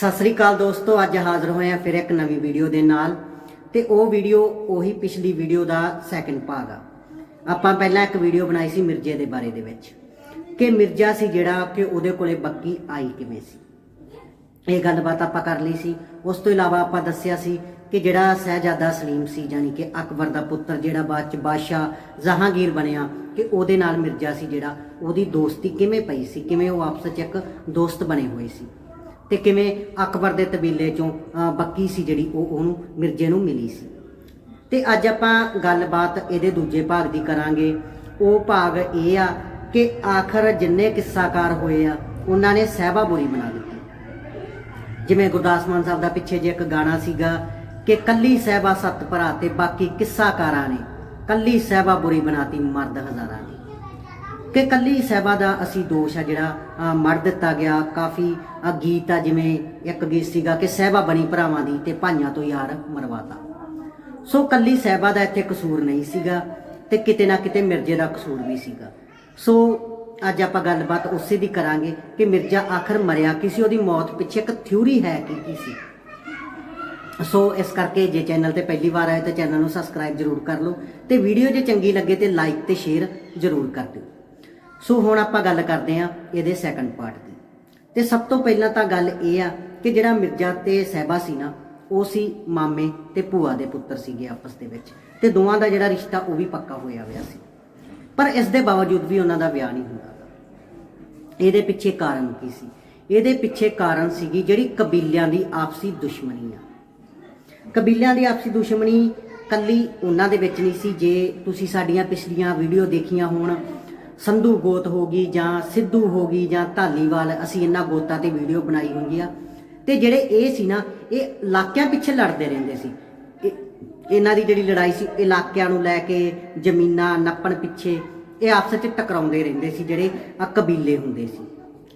ਸਤਿ ਸ੍ਰੀ ਅਕਾਲ ਦੋਸਤੋ, ਅੱਜ ਹਾਜ਼ਰ ਹੋਏ ਆ ਫਿਰ ਇੱਕ ਨਵੀਂ ਵੀਡੀਓ ਦੇ ਨਾਲ ਤੇ ਉਹ ਵੀਡੀਓ ਉਹੀ ਪਿਛਲੀ ਵੀਡੀਓ ਦਾ ਸੈਕੰਡ ਭਾਗ ਆ। ਆਪਾਂ ਪਹਿਲਾਂ ਇੱਕ ਵੀਡੀਓ ਬਣਾਈ ਸੀ ਮਿਰਜ਼ੇ ਦੇ ਬਾਰੇ ਦੇ ਵਿੱਚ ਕਿ ਮਿਰਜ਼ਾ ਸੀ ਜਿਹੜਾ ਕਿ ਉਹਦੇ ਕੋਲੇ ਬੱਕੀ ਆਈ ਕਿਵੇਂ ਸੀ। ਇਹ ਗੱਲਬਾਤ ਆਪਾਂ ਕਰ ਲਈ ਸੀ। ਉਸ ਤੋਂ ਇਲਾਵਾ ਆਪਾਂ ਦੱਸਿਆ ਸੀ ਕਿ ਜਿਹੜਾ ਸਹਿਜਾਦਾ ਸਲੀਮ ਸੀ ਯਾਨੀ ਕਿ ਅਕਬਰ ਦਾ ਪੁੱਤਰ ਜਿਹੜਾ ਬਾਅਦ ਚ ਬਾਦਸ਼ਾਹ ਜਹਾਂਗੀਰ ਬਣਿਆ, ਕਿ ਉਹਦੇ ਨਾਲ ਮਿਰਜ਼ਾ ਸੀ ਜਿਹੜਾ, ਉਹਦੀ ਦੋਸਤੀ ਕਿਵੇਂ ਪਈ ਸੀ, ਕਿਵੇਂ ਉਹ ਆਪਸ ਵਿੱਚ ਇੱਕ ਦੋਸਤ ਬਣੇ ਹੋਏ ਸੀ। ਤੇ ਕਿਵੇਂ ਅਕਬਰ ਦੇ ਤਬੀਲੇ ਚੋਂ ਬੱਕੀ ਸੀ ਜਿਹੜੀ ਉਹ ਉਹਨੂੰ ਮਿਰਜ਼ੇ ਨੂੰ ਮਿਲੀ ਸੀ। ਤੇ ਅੱਜ ਆਪਾਂ ਗੱਲਬਾਤ ਇਹਦੇ ਦੂਜੇ ਭਾਗ ਦੀ ਕਰਾਂਗੇ। ਉਹ ਭਾਗ ਇਹ ਆ ਕਿ ਆਖਰ ਜਿੰਨੇ ਕਿੱਸਾਕਾਰ ਹੋਏ ਆ, ਉਹਨਾਂ ਨੇ ਸਹਿਬਾ ਬੋਰੀ ਬਣਾ ਦਿੱਤੀ। ਜਿਵੇਂ ਗੁਰਦਾਸ ਮਾਨ ਸਾਹਿਬ ਦਾ ਪਿੱਛੇ ਜੇ ਇੱਕ ਗਾਣਾ ਸੀਗਾ ਕਿ ਕੱਲੀ ਸਹਿਬਾ ਸੱਤ ਭਰਾ ਤੇ ਬਾਕੀ ਕਿੱਸਾਕਾਰਾਂ ਨੇ, ਕੱਲੀ ਸਹਿਬਾ ਬੁਰੀ ਬਣਾਤੀ ਮਰਦ ਹਜ਼ਾਰਾਂ ਨੇ ਕਿ ਕੱਲੀ ਸਹਿਬਾ ਦਾ ਅਸੀਂ ਦੋਸ਼ ਆ ਜਿਹੜਾ ਅਹ, ਮੜ ਦਿੱਤਾ ਗਿਆ। ਕਾਫੀ ਗੀਤ ਆ ਜਿਵੇਂ ਇੱਕ ਗੀਤ ਸੀਗਾ ਕਿ ਸਹਿਬਾ ਬਣੀ ਭਰਾਵਾਂ ਦੀ ਤੇ ਭਾਈਆਂ ਤੋਂ ਯਾਰ ਮਰਵਾਤਾ। ਸੋ ਕੱਲੀ ਸਹਿਬਾ ਦਾ ਇੱਥੇ ਕਸੂਰ ਨਹੀਂ ਸੀਗਾ ਤੇ ਕਿਤੇ ਨਾ ਕਿਤੇ ਮਿਰਜ਼ੇ ਦਾ ਕਸੂਰ ਵੀ ਸੀਗਾ। ਸੋ ਅੱਜ ਆਪਾਂ ਗੱਲਬਾਤ ਉਸੇ ਦੀ ਕਰਾਂਗੇ ਕਿ ਮਿਰਜ਼ਾ ਆਖਰ ਮਰਿਆ ਕਿਸੇ ਉਹਦੀ ਮੌਤ ਪਿੱਛੇ ਇੱਕ ਥਿਊਰੀ ਹੈ ਕਿ ਕੀ ਸੀ। ਸੋ ਇਸ ਕਰਕੇ ਜੇ ਚੈਨਲ ਤੇ ਪਹਿਲੀ ਵਾਰ ਆਏ ਤਾਂ ਚੈਨਲ ਨੂੰ ਸਬਸਕ੍ਰਾਈਬ ਜਰੂਰ ਕਰ ਲਓ ਤੇ ਵੀਡੀਓ ਜੇ ਚੰਗੀ ਲੱਗੇ ਤੇ ਲਾਈਕ ਤੇ ਸ਼ੇਅਰ ਜਰੂਰ ਕਰ ਦਿਓ। ਸੋ ਹੁਣ ਆਪਾਂ ਗੱਲ ਕਰਦੇ ਹਾਂ ਇਹਦੇ ਸੈਕੰਡ ਪਾਰਟ ਦੀ। ਤੇ ਸਭ ਤੋਂ ਪਹਿਲਾਂ ਤਾਂ ਗੱਲ ਇਹ ਆ ਕਿ ਜਿਹੜਾ ਮਿਰਜ਼ਾ ਤੇ ਸਹਿਬਾ ਸੀ ਨਾ, ਉਹ ਸੀ ਮਾਮੇ ਤੇ ਭੂਆ ਦੇ ਪੁੱਤਰ ਸੀਗੇ ਆਪਸ ਦੇ ਵਿੱਚ। ਤੇ ਦੋਵਾਂ ਦਾ ਜਿਹੜਾ ਰਿਸ਼ਤਾ ਉਹ ਵੀ ਪੱਕਾ ਹੋਇਆ ਹੋਇਆ ਸੀ। ਪਰ ਇਸ ਦੇ ਬਾਵਜੂਦ ਵੀ ਉਹਨਾਂ ਦਾ ਵਿਆਹ ਨਹੀਂ ਹੁੰਦਾ ਇਹਦੇ ਪਿੱਛੇ ਕਾਰਨ ਕੀ ਸੀ? ਇਹਦੇ ਪਿੱਛੇ ਕਾਰਨ ਸੀਗੀ ਜਿਹੜੀ ਕਬੀਲਿਆਂ ਦੀ ਆਪਸੀ ਦੁਸ਼ਮਣੀ ਆ। ਕਬੀਲਿਆਂ ਦੀ ਆਪਸੀ ਦੁਸ਼ਮਣੀ ਕੱਲੀ ਉਹਨਾਂ ਦੇ ਵਿੱਚ ਨਹੀਂ ਸੀ। ਜੇ ਤੁਸੀਂ ਸਾਡੀਆਂ ਪਿਛਲੀਆਂ ਵੀਡੀਓ ਦੇਖੀਆਂ ਹੋਣ ਸੰਧੂ ਗੋਤ ਹੋ ਗਈ ਜਾਂ ਸਿੱਧੂ ਹੋ ਗਈ ਜਾਂ ਢਾਲੀਵਾਲ ਅਸੀਂ ਇਹਨਾਂ ਗੋਤਾਂ ਤੇ ਵੀਡੀਓ ਬਣਾਈ ਹੁੰਦੀ ਆ। ਤੇ ਜਿਹੜੇ ਇਹ ਸੀ ਨਾ, ਇਹ ਇਲਾਕਿਆਂ ਪਿੱਛੇ ਲੜਦੇ ਰਹਿੰਦੇ ਸੀ। ਇਹ- ਇਹਨਾਂ ਦੀ ਜਿਹੜੀ ਲੜਾਈ ਸੀ, ਇਲਾਕਿਆਂ ਨੂੰ ਲੈ ਕੇ ਜ਼ਮੀਨਾਂ ਨੱਪਣ ਪਿੱਛੇ ਇਹ ਆਪਸ ਵਿੱਚ ਟਕਰਾਉਂਦੇ ਰਹਿੰਦੇ ਸੀ, ਜਿਹੜੇ ਆ ਕਬੀਲੇ ਹੁੰਦੇ ਸੀ।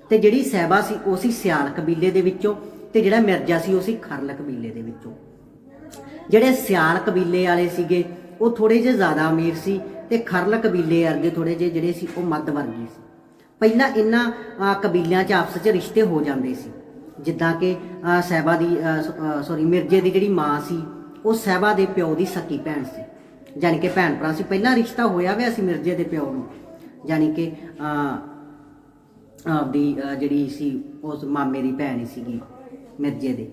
ਤੇ ਜਿਹੜੀ ਸਹਿਬਾ ਸੀ, ਉਹ ਸੀ ਸਿਆਲ ਕਬੀਲੇ ਦੇ ਵਿੱਚੋਂ ਤੇ ਜਿਹੜਾ ਮਿਰਜ਼ਾ ਸੀ, ਉਹ ਸੀ ਖਰਲ ਕਬੀਲੇ ਦੇ ਵਿੱਚੋਂ। ਜਿਹੜੇ ਸਿਆਲ ਕਬੀਲੇ ਵਾਲੇ ਸੀਗੇ, ਉਹ ਥੋੜੇ ਜਿਹਾ ਜ਼ਿਆਦਾ ਅਮੀਰ ਸੀ ਤੇ ਖਰਲ ਕਬੀਲੇ ਵਰਗੇ ਥੋੜੇ ਜਿਹੇ ਜਿਹੜੇ ਸੀ ਉਹ ਮੱਧ ਵਰਗੀ ਸੀ। ਪਹਿਲਾਂ ਇਹਨਾਂ ਕਬੀਲਿਆਂ 'ਚ ਆਪਸ 'ਚ ਰਿਸ਼ਤੇ ਹੋ ਜਾਂਦੇ ਸੀ। ਜਿੱਦਾਂ ਕਿ ਅਹ, ਸਹਿਬਾ ਦੀ ਸੌਰੀ ਮਿਰਜ਼ੇ ਦੀ ਜਿਹੜੀ ਮਾਂ ਸੀ ਉਹ ਸਹਿਬਾ ਦੇ ਪਿਓ ਦੀ ਸਕੀ ਭੈਣ ਸੀ। ਯਾਨੀ ਕਿ ਭੈਣ ਭਰਾ ਸੀ। ਪਹਿਲਾਂ ਰਿਸ਼ਤਾ ਹੋਇਆ ਹੋਇਆ ਸੀ ਮਿਰਜ਼ੇ ਦੇ ਪਿਓ ਨੂੰ। ਯਾਨੀ ਕਿ ਅਹ, ਆਪਦੀ ਅਹ, ਜਿਹੜੀ ਸੀ ਉਸ ਮਾਮੇ ਦੀ ਭੈਣ ਸੀਗੀ ਮਿਰਜ਼ੇ ਦੇ।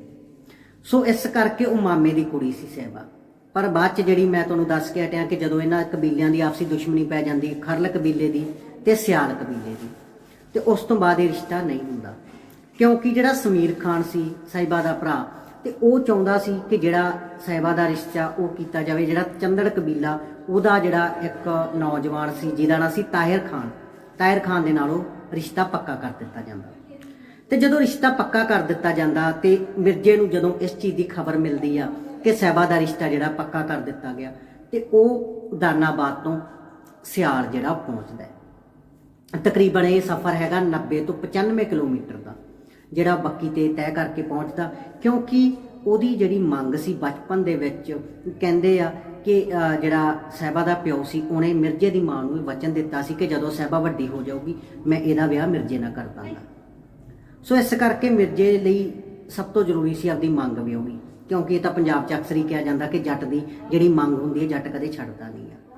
ਸੋ ਇਸ ਕਰਕੇ ਉਹ ਮਾਮੇ ਦੀ ਕੁੜੀ ਸੀ ਸਹਿਬਾ। ਪਰ ਬਾਅਦ ਚ ਜਿਹੜੀ ਮੈਂ ਤੁਹਾਨੂੰ ਦੱਸ ਕੇ ਹਟਿਆ ਕਿ ਜਦੋਂ ਇਹਨਾਂ ਕਬੀਲਿਆਂ ਦੀ ਆਪਸੀ ਦੁਸ਼ਮਣੀ ਪੈ ਜਾਂਦੀ, ਖਰਲ ਕਬੀਲੇ ਦੀ ਤੇ ਸਿਆਲ ਕਬੀਲੇ ਦੀ, ਤੇ ਉਸ ਤੋਂ ਬਾਅਦ ਇਹ ਰਿਸ਼ਤਾ ਨਹੀਂ ਹੁੰਦਾ। ਕਿਉਂਕਿ ਜਿਹੜਾ ਸਮੀਰ ਖਾਨ ਸੀ, ਸਾਹਿਬਾ ਦਾ ਭਰਾ, ਤੇ ਉਹ ਚਾਹੁੰਦਾ ਸੀ ਕਿ ਜਿਹੜਾ ਸਾਹਿਬਾ ਦਾ ਰਿਸ਼ਤਾ ਉਹ ਕੀਤਾ ਜਾਵੇ, ਜਿਹੜਾ ਚੰਦੜ ਕਬੀਲਾ, ਉਹਦਾ ਜਿਹੜਾ ਇੱਕ ਨੌਜਵਾਨ ਸੀ, ਜਿਹਦਾ ਨਾਂ ਸੀ ਤਾਹਿਰ ਖਾਨ। ਤਾਹਿਰ ਖਾਨ ਦੇ ਨਾਲ ਉਹ ਰਿਸ਼ਤਾ ਪੱਕਾ ਕਰ ਦਿੱਤਾ ਜਾਂਦਾ। ਤੇ ਜਦੋਂ ਰਿਸ਼ਤਾ ਪੱਕਾ ਕਰ ਦਿੱਤਾ ਜਾਂਦਾ ਤੇ ਮਿਰਜ਼ੇ ਨੂੰ ਜਦੋਂ ਇਸ ਚੀਜ਼ ਦੀ ਖਬਰ ਮਿਲਦੀ ਆ ਕਿ ਸਹਿਬਾ ਦਾ ਰਿਸ਼ਤਾ ਜਿਹੜਾ ਪੱਕਾ ਕਰ ਦਿੱਤਾ ਗਿਆ ਤੇ ਉਹ ਦਾਨਾਬਾਦ ਤੋਂ ਸਿਆਲ ਜਿਹੜਾ ਪਹੁੰਚਦਾ ਹੈ। ਤਕਰੀਬਨ ਇਹ ਸਫ਼ਰ ਹੈਗਾ 90 ਤੋਂ 95 ਕਿਲੋਮੀਟਰ ਦਾ, ਜਿਹੜਾ ਬੱਕੀ ਤੇ ਤੈਅ ਕਰਕੇ ਪਹੁੰਚਦਾ, ਕਿਉਂਕਿ ਉਹਦੀ ਜਿਹੜੀ ਮੰਗ ਸੀ ਬਚਪਨ ਦੇ ਵਿੱਚ, ਕਹਿੰਦੇ ਆ ਕਿ ਜਿਹੜਾ ਸਹਿਬਾ ਦਾ ਪਿਓ ਸੀ, ਉਹਨੇ ਮਿਰਜ਼ੇ ਦੀ ਮਾਂ ਨੂੰ ਵਚਨ ਦਿੱਤਾ ਸੀ ਕਿ ਜਦੋਂ ਸਹਿਬਾ ਵੱਡੀ ਹੋ ਜਾਊਗੀ, ਮੈਂ ਇਹਦਾ ਵਿਆਹ ਮਿਰਜ਼ੇ ਨਾਲ ਕਰ ਦਾਂਗਾ। ਸੋ ਇਸ ਕਰਕੇ ਮਿਰਜ਼ੇ ਲਈ ਸਭ ਤੋਂ ਜ਼ਰੂਰੀ ਸੀ ਆਪਦੀ ਮੰਗ ਵਿਆਹਣੀ ਕਿਉਂਕਿ ਇਹ ਤਾਂ ਪੰਜਾਬ 'ਚ ਅਕਸਰ ਹੀ ਕਿਹਾ ਜਾਂਦਾ ਕਿ ਜੱਟ ਦੀ ਜਿਹੜੀ ਮੰਗ ਹੁੰਦੀ ਹੈ ਜੱਟ ਕਦੇ ਛੱਡਦਾ ਨਹੀਂ ਆ।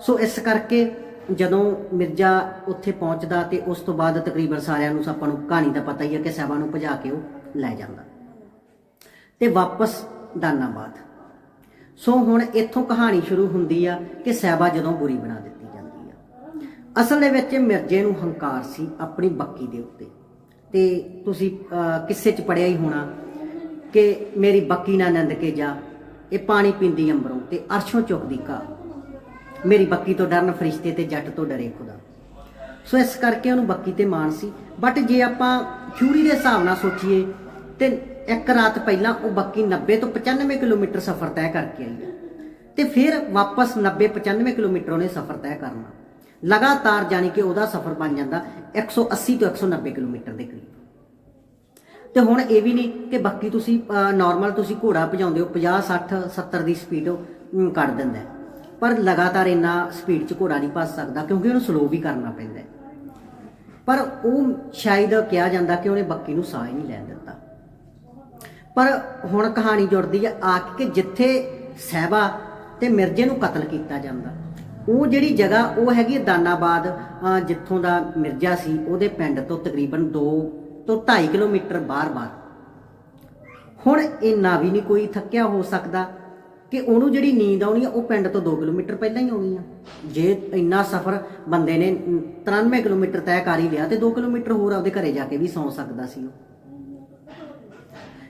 ਸੋ ਇਸ ਕਰਕੇ ਜਦੋਂ ਮਿਰਜ਼ਾ ਉੱਥੇ ਪਹੁੰਚਦਾ ਤੇ ਉਸ ਤੋਂ ਬਾਅਦ ਤਕਰੀਬਨ ਸਾਰਿਆਂ ਨੂੰ ਆਪਾਂ ਨੂੰ ਕਹਾਣੀ ਦਾ ਪਤਾ ਹੀ ਹੈ ਕਿ ਸਹਿਬਾ ਨੂੰ ਭਜਾ ਕੇ ਉਹ ਲੈ ਜਾਂਦਾ। ਤੇ ਵਾਪਸ ਦਾਨਾਬਾਦ। ਸੋ ਹੁਣ ਇੱਥੋਂ ਕਹਾਣੀ ਸ਼ੁਰੂ ਹੁੰਦੀ ਆ ਕਿ ਸਹਿਬਾ ਜਦੋਂ ਬੁਰੀ ਬਣਾ ਦਿੱਤੀ ਜਾਂਦੀ ਆ। ਅਸਲ ਦੇ ਵਿੱਚ ਮਿਰਜ਼ੇ ਨੂੰ ਹੰਕਾਰ ਸੀ ਆਪਣੀ ਬੱਕੀ ਦੇ ਉੱਤੇ। ਤੇ ਤੁਸੀਂ ਅਹ, ਕਿਸੇ ਚ ਪੜਿਆ ਹੀ ਹੋਣਾ ਕਿ ਮੇਰੀ ਬੱਕੀ ਨਾ ਨੰਦ ਕੇ ਜਾ। ਇਹ ਪਾਣੀ ਪੀਂਦੀ ਅੰਬਰੋਂ ਤੇ ਅਰਸ਼ੋਂ ਚੁੱਕਦੀ ਕਾ ਮੇਰੀ ਬੱਕੀ ਤੋਂ ਡਰਨ ਫਰਿਸ਼ਤੇ ਤੇ ਜੱਟ ਤੋਂ ਡਰੇ ਖੁਦਾ। ਸੋ ਇਸ ਕਰਕੇ ਉਹਨੂੰ ਬੱਕੀ ਤੇ ਮਾਣ ਸੀ। ਬਟ ਜੇ ਆਪਾਂ ਥਿਊਰੀ ਦੇ ਹਿਸਾਬ ਨਾਲ ਸੋਚੀਏ, ਤੇ ਇੱਕ ਰਾਤ ਪਹਿਲਾਂ ਉਹ ਬੱਕੀ 90 ਤੋਂ 95 ਕਿਲੋਮੀਟਰ ਸਫ਼ਰ ਤੈਅ ਕਰਕੇ ਆਈ ਹੈ। ਤੇ ਫਿਰ ਵਾਪਸ 90 95 ਕਿਲੋਮੀਟਰ ਉਹਨੇ ਸਫ਼ਰ ਤੈਅ ਕਰਨਾ। ਲਗਾਤਾਰ ਜਾਨੀ ਕਿ ਉਹਦਾ ਸਫ਼ਰ ਬਣ ਜਾਂਦਾ 180 ਤੋਂ 190 ਕਿਲੋਮੀਟਰ ਦੇ ਕਰੀਬ। ਤੇ ਹੁਣ ਇਹ ਵੀ ਨਹੀਂ ਕਿ ਬਾਕੀ ਤੁਸੀਂ ਨਾਰਮਲ ਤੁਸੀਂ ਘੋੜਾ ਭਜਾਉਂਦੇ ਹੋ 50 60 70 ਦੀ ਸਪੀਡ ਕੱਢ ਦਿੰਦਾ ਪਰ ਲਗਾਤਾਰ ਇੰਨਾ ਸਪੀਡ 'ਚ ਘੋੜਾ ਨਹੀਂ ਭੱਜ ਸਕਦਾ, ਕਿਉਂਕਿ ਉਹਨੂੰ ਸਲੋ ਵੀ ਕਰਨਾ ਪੈਂਦਾ ਪਰ ਉਹ ਸ਼ਾਇਦ ਕਿਹਾ ਜਾਂਦਾ ਕਿ ਉਹਨੇ ਬੱਕੀ ਨੂੰ ਸਾਹ ਹੀ ਨਹੀਂ ਲੈਣ ਦਿੱਤਾ। ਪਰ ਹੁਣ ਕਹਾਣੀ ਜੁੜਦੀ ਹੈ ਆ ਕੇ ਕਿ ਜਿੱਥੇ ਸਹਿਬਾ ਤੇ ਮਿਰਜ਼ੇ ਨੂੰ ਕਤਲ ਕੀਤਾ ਜਾਂਦਾ, ਉਹ ਜਿਹੜੀ ਜਗ੍ਹਾ ਉਹ ਹੈਗੀ ਦਾਨਾਬਾਦ ਜਿੱਥੋਂ ਦਾ ਮਿਰਜ਼ਾ ਸੀ, ਉਹਦੇ ਪਿੰਡ ਤੋਂ ਤਕਰੀਬਨ 2 ਤੋਂ 2.5 ਕਿਲੋਮੀਟਰ ਬਾਹਰ-ਬਾਹਰ ਹੁਣ ਇੰਨਾ ਵੀ ਨਹੀਂ ਕੋਈ ਥੱਕਿਆ ਹੋ ਸਕਦਾ ਕਿ ਉਹਨੂੰ ਜਿਹੜੀ ਨੀਂਦ ਆਉਣੀ ਆ, ਉਹ ਪਿੰਡ ਤੋਂ 2 ਕਿਲੋਮੀਟਰ ਪਹਿਲਾਂ ਹੀ ਆਉਣੀ ਆ। ਜੇ ਇੰਨਾ ਸਫ਼ਰ ਬੰਦੇ ਨੇ 93 ਕਿਲੋਮੀਟਰ ਤੈਅ ਕਰ ਹੀ ਲਿਆ ਤੇ 2 ਕਿਲੋਮੀਟਰ ਹੋਰ ਆਪਦੇ ਘਰੇ ਜਾ ਕੇ ਵੀ ਸੌਂ ਸਕਦਾ ਸੀ ਉਹ।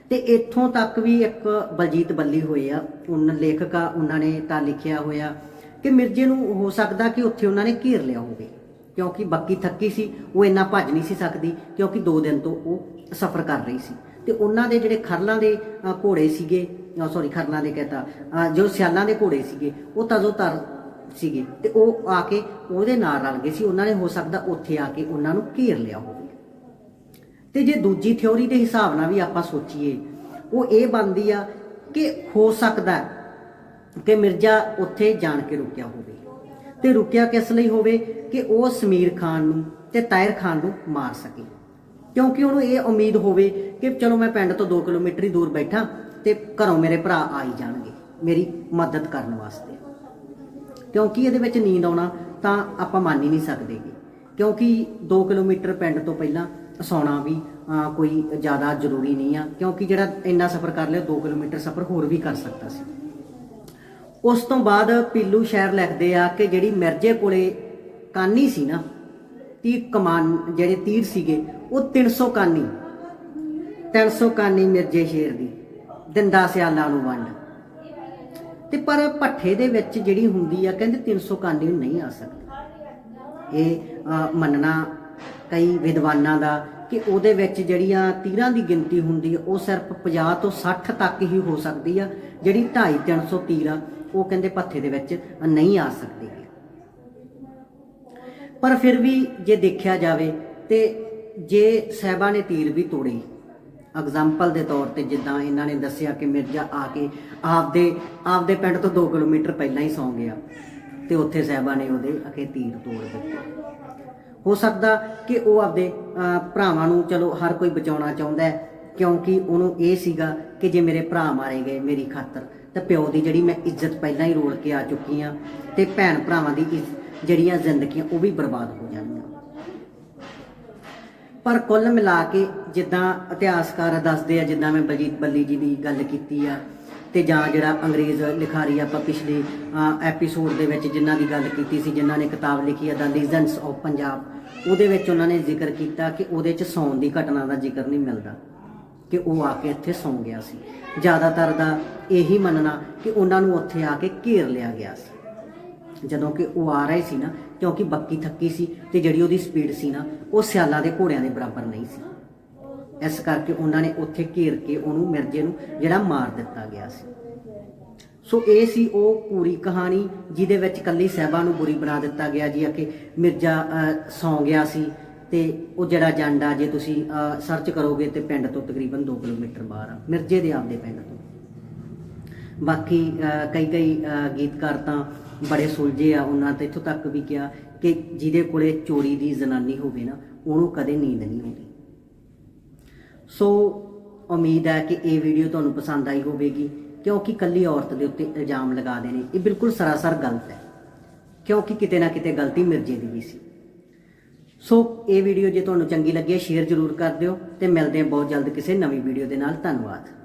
ਤੇ ਇੱਥੋਂ ਤੱਕ ਵੀ ਇੱਕ ਬਲਜੀਤ ਬੱਲੀ ਹੋਏ ਆ। ਉਹਨਾਂ ਲੇਖਕਾ, ਉਹਨਾਂ ਨੇ ਤਾਂ ਲਿਖਿਆ ਹੋਇਆ ਕਿ ਮਿਰਜ਼ੇ ਨੂੰ ਹੋ ਸਕਦਾ ਕਿ ਉੱਥੇ ਉਹਨਾਂ ਨੇ ਘੇਰ ਲਿਆ ਹੋਵੇ। ਕਿਉਂਕਿ ਬੱਕੀ ਥੱਕੀ ਸੀ ਉਹ ਇੰਨਾ ਭੱਜ ਨਹੀਂ ਸੀ ਸਕਦੀ ਕਿਉਂਕਿ 2 ਦਿਨ ਤੋਂ ਉਹ ਸਫ਼ਰ ਕਰ ਰਹੀ ਸੀ। ਤੇ ਉਹਨਾਂ ਦੇ ਜਿਹੜੇ ਖਰਲਾਂ ਦੇ ਘੋੜੇ ਸੀਗੇ ਸੌਰੀ ਖਰਲਾਂ ਦੇ ਕਹਤਾ ਅ, ਜੋ ਸਿਆਲਾਂ ਦੇ ਘੋੜੇ ਸੀਗੇ ਉਹ ਤਜ਼ੋ ਤਰ ਸੀਗੇ ਤੇ ਉਹ ਆ ਕੇ ਉਹਦੇ ਨਾਲ ਰਲ ਗਏ ਸੀ। ਉਹਨਾਂ ਨੇ ਹੋ ਸਕਦਾ ਉੱਥੇ ਆ ਕੇ ਉਹਨਾਂ ਨੂੰ ਘੇਰ ਲਿਆ ਹੋਵੇ। ਤੇ ਜੇ ਦੂਜੀ ਥਿਉਰੀ ਦੇ ਹਿਸਾਬ ਨਾਲ ਵੀ ਆਪਾਂ ਸੋਚੀਏ ਉਹ ਇਹ ਬਣਦੀ ਆ ਕਿ ਹੋ ਸਕਦਾ ਕਿ ਮਿਰਜ਼ਾ ਉੱਥੇ ਜਾਣ ਕੇ ਰੁਕਿਆ ਹੋਵੇ। ਤੇ ਰੁਕਿਆ ਕਿਸ ਲਈ ਹੋਵੇ ਕਿ ਉਹ ਸਮੀਰ ਖਾਨ ਨੂੰ ਤੇ ਤਾਇਰ ਖਾਨ ਨੂੰ ਮਾਰ ਸਕੇ। ਕਿਉਂਕਿ ਉਹਨੂੰ ਇਹ ਉਮੀਦ ਹੋਵੇ ਕਿ ਚਲੋ ਮੈਂ ਪਿੰਡ ਤੋਂ 2 ਕਿਲੋਮੀਟਰ ਹੀ ਦੂਰ ਬੈਠਾ ਤੇ ਘਰੋਂ ਮੇਰੇ ਭਰਾ ਆ ਹੀ ਜਾਣਗੇ ਮੇਰੀ ਮਦਦ ਕਰਨ ਵਾਸਤੇ। ਕਿਉਂਕਿ ਇਹਦੇ ਵਿੱਚ ਨੀਂਦ ਆਉਣਾ ਤਾਂ ਆਪਾਂ ਮੰਨ ਹੀ ਨਹੀਂ ਸਕਦੇ ਕਿਉਂਕਿ 2 ਕਿਲੋਮੀਟਰ ਪਿੰਡ ਤੋਂ ਪਹਿਲਾਂ ਸੌਣਾ ਵੀ ਕੋਈ ਜ਼ਿਆਦਾ ਜ਼ਰੂਰੀ ਨਹੀਂ ਆ। ਕਿਉਂਕਿ ਜਿਹੜਾ ਇੰਨਾ ਸਫ਼ਰ ਕਰ ਲਿਆ 2 ਕਿਲੋਮੀਟਰ ਸਫ਼ਰ ਹੋਰ ਵੀ ਕਰ ਸਕਦਾ ਸੀ। ਉਸ ਤੋਂ ਬਾਅਦ ਪੀਲੂ ਸ਼ਹਿਰ ਲਿਖਦੇ ਆ ਕਿ ਜਿਹੜੀ ਮਿਰਜ਼ੇ ਕੋਲੇ ਕਾਨੀ ਸੀ ਨਾ ਤੀਰ ਕਮਾਨ ਜਿਹੜੇ ਤੀਰ ਸੀਗੇ, ਉਹ 300 ਕਾਨੀ 300 ਕਾਨੀ ਮਿਰਜ਼ੇ ਸ਼ੇਰ ਦੀ, ਦਿੰਦਾ ਸਿਆਲਾਂ ਨੂੰ ਵੰਡ। ਤੇ ਪਰ ਪੱਠੇ ਦੇ ਵਿੱਚ ਜਿਹੜੀ ਹੁੰਦੀ ਆ, ਕਹਿੰਦੇ 300 ਕਾਨੀ ਨੂੰ ਨਹੀਂ ਆ ਸਕਦੀ। ਇਹ ਮੰਨਣਾ ਕਈ ਵਿਦਵਾਨਾਂ ਦਾ ਕਿ ਉਹਦੇ ਵਿੱਚ ਜਿਹੜੀਆਂ ਤੀਰਾਂ ਦੀ ਗਿਣਤੀ ਹੁੰਦੀ ਆ, ਉਹ ਸਿਰਫ 50 ਤੋਂ 60 ਤੱਕ ਹੀ ਹੋ ਸਕਦੀ ਆ, ਜਿਹੜੀ 2.5 300 ਤੀਰ ਆ ਉਹ ਕਹਿੰਦੇ ਪੱਥੇ ਦੇ ਵਿੱਚ ਨਹੀਂ ਆ ਸਕਦੀ ਪਰ ਫਿਰ ਵੀ ਜੇ ਦੇਖਿਆ ਜਾਵੇ ਤੇ ਜੇ ਸਹਿਬਾ ਨੇ ਤੀਰ ਵੀ ਤੋੜੇ ਐਗਜ਼ਾਮਪਲ ਦੇ ਤੌਰ ਤੇ ਜਿੱਦਾਂ ਇਹਨਾਂ ਨੇ ਦੱਸਿਆ ਕਿ ਮਿਰਜ਼ਾ ਆ ਕੇ ਆਪਦੇ ਆਪਦੇ ਪਿੰਡ ਤੋਂ 2 ਕਿਲੋਮੀਟਰ ਪਹਿਲਾਂ ਹੀ ਸੌਂ ਗਿਆ ਤੇ ਉੱਥੇ ਸਹਿਬਾ ਨੇ ਉਹਦੇ ਅਕੇ ਤੀਰ ਤੋੜ ਦਿੱਤਾ। ਹੋ ਸਕਦਾ ਕਿ ਉਹ ਆਪਦੇ ਭਰਾਵਾਂ ਨੂੰ ਚਲੋ ਹਰ ਕੋਈ ਬਚਾਉਣਾ ਚਾਹੁੰਦਾ ਕਿਉਂਕਿ ਉਹਨੂੰ ਇਹ ਸੀਗਾ ਕਿ ਜੇ ਮੇਰੇ ਭਰਾ ਮਾਰੇ ਗਏ, ਮੇਰੀ ਖਾਤਰ ਤਾਂ ਪਿਓ ਦੀ ਜਿਹੜੀ ਮੈਂ ਇੱਜ਼ਤ ਪਹਿਲਾਂ ਹੀ ਰੋਲ ਕੇ ਆ ਚੁੱਕੀ ਆ ਤੇ ਭੈਣ ਭਰਾਵਾਂ ਦੀ ਇੱਜ਼- ਜਿਹੜੀਆਂ ਜ਼ਿੰਦਗੀਆਂ ਉਹ ਵੀ ਬਰਬਾਦ ਹੋ ਜਾਣੀਆਂ। ਪਰ ਕੁੱਲ ਮਿਲਾ ਕੇ ਜਿੱਦਾਂ ਇਤਿਹਾਸਕਾਰ ਦੱਸਦੇ ਆ, ਜਿੱਦਾਂ ਮੈਂ ਬਲਜੀਤ ਬੱਲੀ ਜੀ ਦੀ ਗੱਲ ਕੀਤੀ ਆ ਤੇ ਜਾਂ ਜਿਹੜਾ ਅੰਗਰੇਜ਼ ਲਿਖਾਰੀ ਆਪਾਂ ਪਿਛਲੇ ਐਪੀਸੋਡ ਦੇ ਵਿੱਚ ਜਿਨ੍ਹਾਂ ਦੀ ਗੱਲ ਕੀਤੀ ਸੀ, ਜਿਨ੍ਹਾਂ ਨੇ ਕਿਤਾਬ ਲਿਖੀ ਆ ਦਾ ਲੀਜੈਂਡਸ ਆਫ ਪੰਜਾਬ ਉਹਦੇ ਵਿੱਚ ਉਹਨਾਂ ਨੇ ਜ਼ਿਕਰ ਕੀਤਾ ਕਿ ਉਹਦੇ 'ਚ ਸੌਣ ਦੀ ਘਟਨਾ ਦਾ ਜ਼ਿਕਰ ਨਹੀਂ ਮਿਲਦਾ। ਕਿ ਉਹ ਆ ਕੇ ਇੱਥੇ ਸੌਂ ਗਿਆ ਸੀ। ਜ਼ਿਆਦਾਤਰ ਦਾ ਇਹੀ ਮੰਨਣਾ ਕਿ ਉਹਨਾਂ ਨੂੰ ਉੱਥੇ ਆ ਕੇ ਘੇਰ ਲਿਆ ਗਿਆ ਸੀ। ਜਦੋਂ ਕਿ ਉਹ ਆ ਰਹੇ ਸੀ ਨਾ ਕਿਉਂਕਿ ਬੱਕੀ ਥੱਕੀ ਸੀ ਤੇ ਜਿਹੜੀ ਉਹਦੀ ਸਪੀਡ ਸੀ ਨਾ ਉਹ ਸਿਆਲਾਂ ਦੇ ਘੋੜਿਆਂ ਦੇ ਬਰਾਬਰ ਨਹੀਂ ਸੀ। ਇਸ ਕਰਕੇ ਉਹਨਾਂ ਨੇ ਉੱਥੇ ਘੇਰ ਕੇ ਉਹਨੂੰ ਮਿਰਜ਼ੇ ਨੂੰ ਜਿਹੜਾ ਮਾਰ ਦਿੱਤਾ ਗਿਆ ਸੀ। ਸੋ ਇਹ ਸੀ ਉਹ ਪੂਰੀ ਕਹਾਣੀ ਜਿਹਦੇ ਵਿੱਚ ਕੱਲੀ ਸਹਿਬਾ ਨੂੰ ਬੁਰੀ ਬਣਾ ਦਿੱਤਾ ਗਿਆ ਜੀ ਆ ਕਿ ਮਿਰਜ਼ਾ ਅਹ, ਸੌਂ ਗਿਆ ਸੀ। ਤੇ ਉਹ ਜਿਹੜਾ ਜੰਡ ਆ ਜੇ ਤੁਸੀਂ ਸਰਚ ਕਰੋਗੇ ਤੇ ਪਿੰਡ ਤੋਂ ਤਕਰੀਬਨ 2 ਕਿਲੋਮੀਟਰ ਬਾਹਰ ਆ। ਮਿਰਜ਼ੇ ਦੇ ਆਪਦੇ ਪਿੰਡ ਤੋਂ। ਬਾਕੀ ਕਈ ਕਈ ਗੀਤਕਾਰ ਤਾਂ ਬੜੇ ਸੁਲਝੇ ਆ ਉਹਨਾਂ ਤੇ। ਇੱਥੋਂ ਤੱਕ ਵੀ ਕਿਹਾ ਕਿ ਜਿਹਦੇ ਕੋਲੇ ਚੋਰੀ ਦੀ ਜ਼ਨਾਨੀ ਹੋਵੇ ਨਾ, ਉਹਨੂੰ ਕਦੇ ਨੀਂਦ ਨਹੀਂ ਆਉਂਦੀ। ਸੋ, ਉਮੀਦ ਹੈ ਕਿ ਇਹ ਵੀਡੀਓ ਤੁਹਾਨੂੰ ਪਸੰਦ ਆਈ ਹੋਵੇਗੀ, ਕਿਉਂਕਿ ਕੱਲੀ ਔਰਤ ਦੇ ਉੱਤੇ ਇਲਜ਼ਾਮ ਲਗਾ ਦੇਣੇ, ਇਹ ਬਿਲਕੁਲ ਸਰਾਸਰ ਗਲਤ ਹੈ। ਕਿਉਂਕਿ ਕਿਤੇ ਨਾ ਕਿਤੇ ਗਲਤੀ ਮਿਰਜੇ ਦੀ ਵੀ ਸੀ। ਸੋ ਇਹ ਵੀਡੀਓ ਜੇ ਤੁਹਾਨੂੰ ਚੰਗੀ ਲੱਗੀ ਹੈ, ਸ਼ੇਅਰ ਜ਼ਰੂਰ ਕਰ ਦਿਓ ਤੇ ਮਿਲਦੇ ਹਾਂ ਬਹੁਤ ਜਲਦ ਕਿਸੇ ਨਵੀਂ ਵੀਡੀਓ ਦੇ ਨਾਲ। ਧੰਨਵਾਦ।